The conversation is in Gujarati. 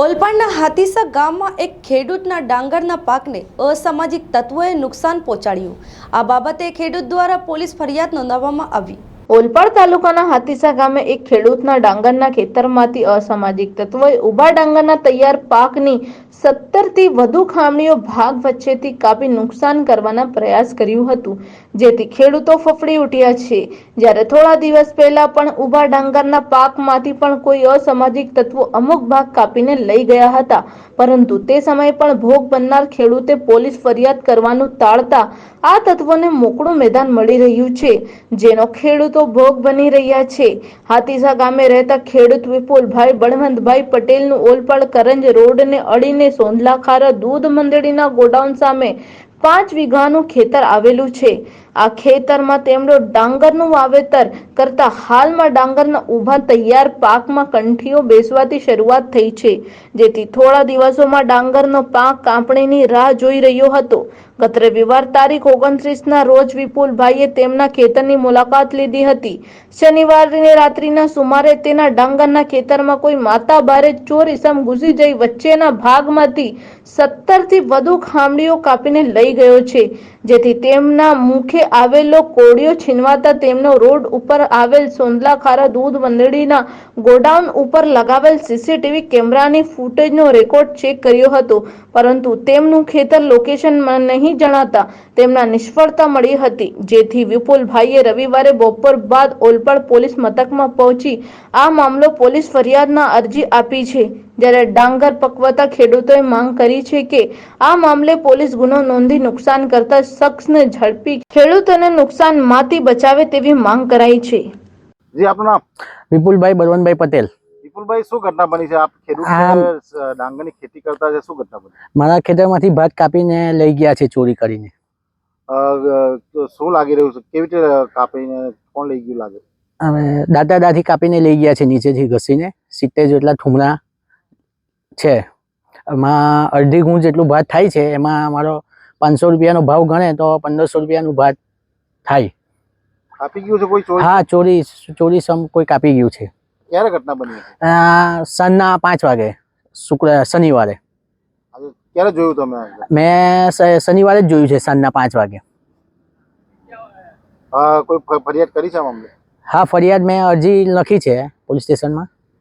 ઓલપાડના હાથીસા ગામમાં એક ખેડૂતના ડાંગરના પાકને અસામાજિક તત્વોએ નુકસાન પહોંચાડ્યું. આ બાબતે ખેડૂત દ્વારા પોલીસ ફરિયાદ નોંધાવવામાં આવી. ઓલપાડ તાલુકાના હાથીસા ગામે એક ખેડૂતના ડાંગરના ખેતરમાંથી અસામાજિક તત્વોએ ઊભા ડાંગરના તૈયાર પાકની સત્તરથી વધુ ખામણીઓ ભાગ વચ્ચેથી કાપી નુકસાન કરવાના પ્રયાસ કર્યું હતું. જેથી ખેડૂતો ફફડી ઉઠ્યા છે. જ્યારે થોડા દિવસ પહેલા પણ ઊભા ડાંગરના પાકમાંથી પણ કોઈ અસામાજિક તત્વો અમુક ભાગ કાપીને લઈ ગયા હતા. પરંતુ તે સમયે પણ ભોગ બનનાર ખેડૂતે પોલીસ ફરિયાદ કરવાનું ટાળતા આ તત્વોને મોકળું મેદાન મળી રહ્યું છે. જેનો ખેડૂતો ભોગ બની રહ્યા છે. હાતીસા ગામે રહેતા ખેડૂત વિપુલભાઈ બળવંતભાઈ પટેલનું ઓલપાડ કરંજ રોડને અડીને સોંધલા ખારા દૂધ મંડળીના ગોડાઉન સામે પાંચ વીઘાનું ખેતર આવેલું છે. આ ખેતરમાં તેમનો ડાંગરનું વાવેતર કરતા હાલમાં ડાંગરના ઊભા તૈયાર પાકમાં કંઠીઓ બેસવાથી શરૂઆત થઈ છે. જેથી થોડા દિવસોમાં ડાંગરનો પાક કાપણીની રાહ જોઈ રહ્યો હતો. ગત રવિવાર તારીખ ઓગણત્રીસના રોજ વિપુલભાઈએ તેમના ખેતરની મુલાકાત લીધી હતી. શનિવારની રાત્રિના સુમારે તેના ડાંગરના ખેતરમાં કોઈ માતા બારે ચોર ઇસમ ઘૂસી જઈ વચ્ચેના ભાગમાંથી સત્તરથી વધુ ખામડીઓ કાપીને લઈ ગયો છે. જેથી તેમના મુખે આવેલો કોડિયો છીનવાતા તેમનો રોડ ઉપર આવેલ સોંદલાખારા દૂધ મંડળીના ગોડાઉન ઉપર લગાવેલ સીસીટીવી કેમેરાની ફૂટેજનો રેકોર્ડ ચેક કર્યો હતો. પરંતુ તેમનું ખેતર લોકેશનમાં નહીં જણાતા તેમના નિષ્ફળતા મળી હતી. જેથી વિપુલભાઈએ રવિવારે બપોર બાદ ઓલપાડ પોલીસ મથકમાં પહોંચી આ મામલો પોલીસ ફરિયાદના અરજી આપી છે. જ્યારે ડાંગર પકવતા ખેડૂતોએ માંગ કરી છે કે આ મામલે પોલીસ ગુનો નોંધી નુકસાન કરતા શખ્સને ઝડપી ખેડૂતોને નુકસાનમાંથી બચાવે તેવી માંગ કરાઈ છે. જી આપનું નામ? વિપુલભાઈ બળવંતભાઈ પટેલ. વિપુલભાઈ શું ઘટના બની છે? આપ ખેડૂત ડાંગરની ખેતી કરતા છે શું ઘટના બની? મારા ખેતરમાંથી ભાત કાપીને લઈ ગયા છે ચોરી કરીને. શું લાગી રહ્યું છે? કેવી રીતે કાપીને કોણ લઈ ગયું લાગે? હવે દાદા દાદી કાપીને લઈ ગયા છે નીચેથી ઘસીને. સિત્તેર જેટલા ઠુમરા છે. એમાં અડધી ગુણ જેટલું ભાત થાય છે એમાં મારો પાંચસો રૂપિયાનો ભાવ ગણે તો પંદરસો રૂપિયાનું ભાત થાય. કાપી ગયું છે કોઈ હા ચોરી ચોરી સમ કોઈ કાપી ગયું છે. ક્યારે ઘટના બની સાંજના પાંચ વાગે શુક્ર શનિવારે. ક્યારે જોયું તમે મેં શનિવારે જ જોયું છે સાંજના પાંચ વાગે. કોઈ ફરિયાદ કરી છે મામલે હા ફરિયાદ મેં અરજી લખી છે પોલીસ સ્ટેશનમાં.